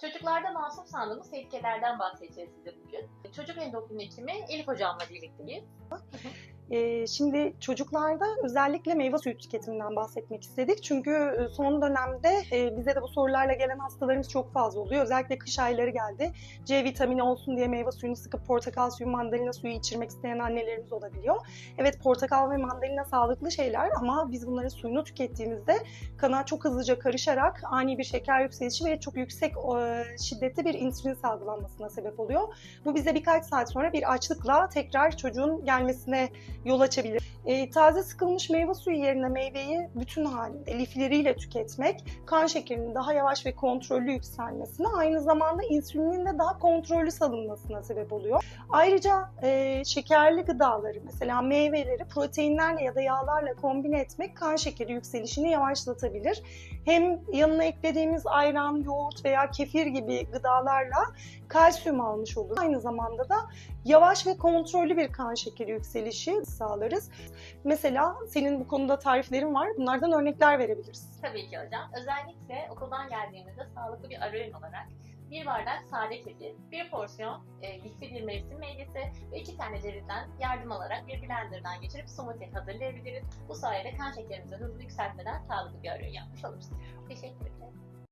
Çocuklarda masum sandığımız tehlikelerden bahsedeceğiz size bugün. Çocuk endokrin hekimi Elif hocamla birlikteyiz. Ee, şimdi çocuklarda özellikle meyve suyu tüketiminden bahsetmek istedik. Çünkü e, son dönemde e, bize de bu sorularla gelen hastalarımız çok fazla oluyor. Özellikle kış ayları geldi. C vitamini olsun diye meyve suyunu sıkıp portakal suyu, mandalina suyu içirmek isteyen annelerimiz olabiliyor. Evet portakal ve mandalina sağlıklı şeyler ama biz bunların suyunu tükettiğimizde kana çok hızlıca karışarak ani bir şeker yükselişi ve çok yüksek e, şiddetli bir insülin salgılanmasına sebep oluyor. Bu bize birkaç saat sonra bir açlıkla tekrar çocuğun gelmesine yol açabilir. E, taze sıkılmış meyve suyu yerine meyveyi bütün halinde lifleriyle tüketmek kan şekerinin daha yavaş ve kontrollü yükselmesine aynı zamanda insülinin de daha kontrollü salınmasına sebep oluyor. Ayrıca e, şekerli gıdaları mesela meyveleri proteinlerle ya da yağlarla kombine etmek kan şekeri yükselişini yavaşlatabilir. Hem yanına eklediğimiz ayran, yoğurt veya kefir gibi gıdalarla kalsiyum almış oluruz. Aynı zamanda da yavaş ve kontrollü bir kan şekeri yükselişi sağlarız. Mesela senin bu konuda tariflerin var. Bunlardan örnekler verebiliriz. Tabii ki hocam. Özellikle okuldan geldiğimizde sağlıklı bir ara öğün olarak bir bardak sade kefir, bir porsiyon e, lifli bir mevsim meyvesi ve iki tane cevizden yardım alarak bir blenderdan geçirip smoothie hazırlayabiliriz. Bu sayede kan şekerimizi hızlı yükseltmeden sağlıklı bir ara öğün yapmış oluruz. Teşekkür ederim.